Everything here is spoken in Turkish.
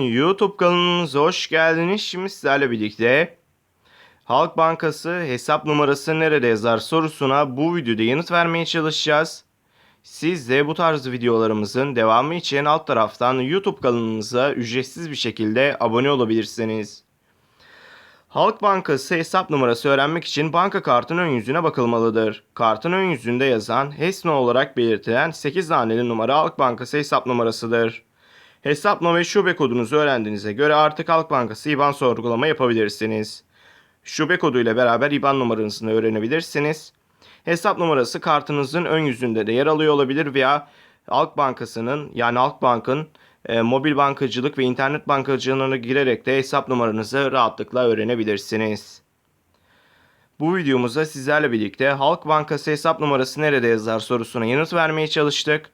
YouTube kanalımıza hoş geldiniz. Şimdi sizlerle birlikte Halk Bankası hesap numarası nerede yazar sorusuna bu videoda yanıt vermeye çalışacağız. Siz de bu tarz videolarımızın devamı için alt taraftan YouTube kanalımıza ücretsiz bir şekilde abone olabilirsiniz. Halk Bankası hesap numarası öğrenmek için banka kartın ön yüzüne bakılmalıdır. Kartın ön yüzünde yazan HESNO olarak belirtilen 8 haneli numara Halk Bankası hesap numarasıdır. Hesapla ve şube kodunuzu öğrendiğinize göre artık Halk Bankası IBAN sorgulama yapabilirsiniz. Şube kodu ile beraber IBAN numaranızı öğrenebilirsiniz. Hesap numarası kartınızın ön yüzünde de yer alıyor olabilir veya Halk Bankası'nın yani Halkbank'ın e, mobil bankacılık ve internet bankacılığına girerek de hesap numaranızı rahatlıkla öğrenebilirsiniz. Bu videomuzda sizlerle birlikte Halk Bankası hesap numarası nerede yazar sorusuna yanıt vermeye çalıştık.